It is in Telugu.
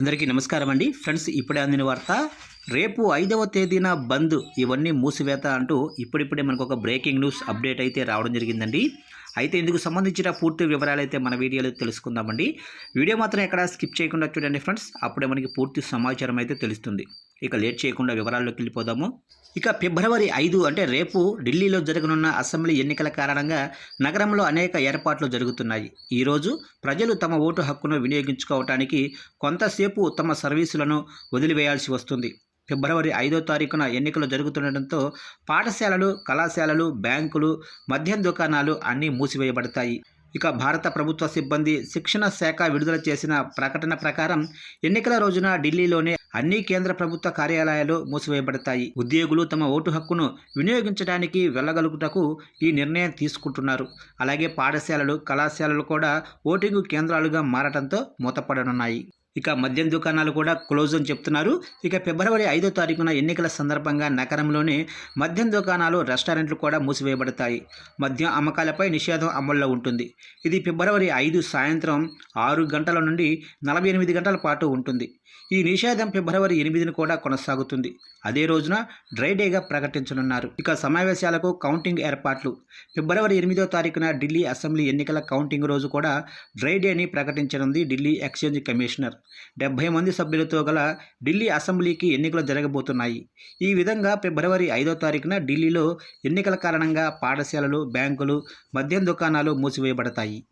అందరికీ నమస్కారం అండి ఫ్రెండ్స్ ఇప్పుడే అందిన వార్త రేపు ఐదవ తేదీన బంద్ ఇవన్నీ మూసివేత అంటూ ఇప్పుడిప్పుడే మనకు ఒక బ్రేకింగ్ న్యూస్ అప్డేట్ అయితే రావడం జరిగిందండి. అయితే ఇందుకు సంబంధించిన పూర్తి వివరాలు అయితే మన వీడియోలో తెలుసుకుందామండి. వీడియో మాత్రం ఎక్కడ స్కిప్ చేయకుండా చూడండి ఫ్రెండ్స్. అప్పుడే మనకి పూర్తి సమాచారం అయితే తెలుస్తుంది. ఇక లేట్ చేయకుండా వివరాల్లోకి వెళ్ళిపోదాము. ఇక ఫిబ్రవరి ఐదు అంటే రేపు ఢిల్లీలో జరగనున్న అసెంబ్లీ ఎన్నికల కారణంగా నగరంలో అనేక ఏర్పాట్లు జరుగుతున్నాయి. ఈరోజు ప్రజలు తమ ఓటు హక్కును వినియోగించుకోవటానికి కొంతసేపు తమ సర్వీసులను వదిలివేయాల్సి వస్తుంది. ఫిబ్రవరి ఐదో తారీఖున ఎన్నికలు జరుగుతుండటంతో పాఠశాలలు కళాశాలలు బ్యాంకులు మద్యం దుకాణాలు అన్నీ మూసివేయబడతాయి. ఇక భారత ప్రభుత్వ సిబ్బంది శిక్షణ శాఖ విడుదల చేసిన ప్రకటన ప్రకారం ఎన్నికల రోజున ఢిల్లీలోనే అన్ని కేంద్ర ప్రభుత్వ కార్యాలయాలు మూసివేయబడతాయి. ఉద్యోగులు తమ ఓటు హక్కును వినియోగించడానికి వెళ్ళగలుగుటకు ఈ నిర్ణయం తీసుకుంటున్నారు. అలాగే పాఠశాలలు కళాశాలలు కూడా ఓటింగ్ కేంద్రాలుగా మారటంతో మూతపడనున్నాయి. ఇక మద్యం దుకాణాలు కూడా క్లోజ్ అని చెప్తున్నారు. ఇక ఫిబ్రవరి ఐదో తారీఖున ఎన్నికల సందర్భంగా నగరంలోని మద్యం దుకాణాలు రెస్టారెంట్లు కూడా మూసివేయబడతాయి. మద్యం అమ్మకాలపై నిషేధం అమల్లో ఉంటుంది. ఇది ఫిబ్రవరి ఐదు సాయంత్రం ఆరు గంటల నుండి నలభై ఎనిమిది గంటల పాటు ఉంటుంది. ఈ నిషేధం ఫిబ్రవరి ఎనిమిదిని కూడా కొనసాగుతుంది. అదే రోజున డ్రై డేగా ప్రకటించనున్నారు. ఇక సమావేశాలకు కౌంటింగ్ ఏర్పాట్లు. ఫిబ్రవరి ఎనిమిదో తారీఖున ఢిల్లీ అసెంబ్లీ ఎన్నికల కౌంటింగ్ రోజు కూడా డ్రై డేని ప్రకటించనుంది ఢిల్లీ ఎక్స్చేంజ్ కమిషనర్. డెబ్బై మంది సభ్యులతో గల ఢిల్లీ అసెంబ్లీకి ఎన్నికలు జరగబోతున్నాయి. ఈ విధంగా ఫిబ్రవరి ఐదో తారీఖున ఢిల్లీలో ఎన్నికల కారణంగా పాఠశాలలు బ్యాంకులు మద్యం దుకాణాలు మూసివేయబడతాయి.